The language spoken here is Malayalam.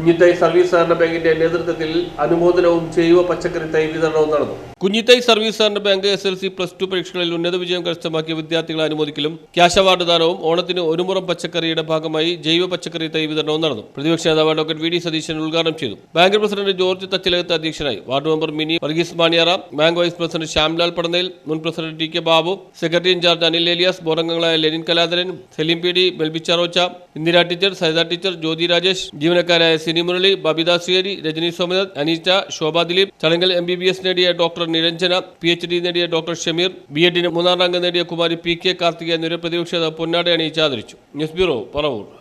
Kunjithai service സഹകരണ ബാങ്കിന്റെ നേതൃത്വത്തിൽ അനുമോദനവും ജൈവ പച്ചക്കറി തൈ വിതരണവും നടന്നു. കുഞ്ഞിത്തൈ സർവീസ് സഹകരണ bank S L C plus two പരീക്ഷകളിൽ ഉന്നത വിജയം കരസ്ഥമാക്കിയ വിദ്യാർത്ഥികളെ അനുമോദിക്കലും ക്യാഷ് അവാർഡ് ദാനവും ഓണത്തിന് ഒരുമുറം പച്ചക്കറിയുടെ ഭാഗമായി ജൈവ പച്ചക്കറി തൈ വിതരണവും നടന്നു. പ്രതിപക്ഷ നേതാവ് ഡോക്ടർ വി ഡി സതീശൻ ഉദ്ഘാടനം ചെയ്തു. ബാങ്ക് പ്രസിഡന്റ് ജോർജ് തച്ചിലകത്ത് അധ്യക്ഷനായി. Ward member Mini Varghese Maniyara bank vice president Shyamlal Padanel മുൻ president T K Babu secretary in charge Anil Elias ബോറംഗങ്ങളായ Lenin Kaladharan Selim P D ബെൽബിച്ചാറോച്ച ഇന്ദിര ടീച്ചർ സരിത ടീച്ചർ ജ്യോതി രാജേഷ് ജീവനക്കാരായ സിനി മുരളി ബബിത സിയരി രജനി സോമനാഥ് അനീറ്റ ശോഭ ദിലീപ്. ചടങ്ങിൽ എം ബി ബി എസ് നേടിയ doctor Niranjana P H D നേടിയ ഡോക്ടർ ഷമീർ ബി എഡിന് മൂന്നാം റാങ്ക് നേടിയ കുമാരി പി കെ കാർത്തിക എന്നിവരെ പ്രതിപക്ഷ പൊന്നാടെ അണിയിച്ച് ആദരിച്ചു. News bureau Paravur.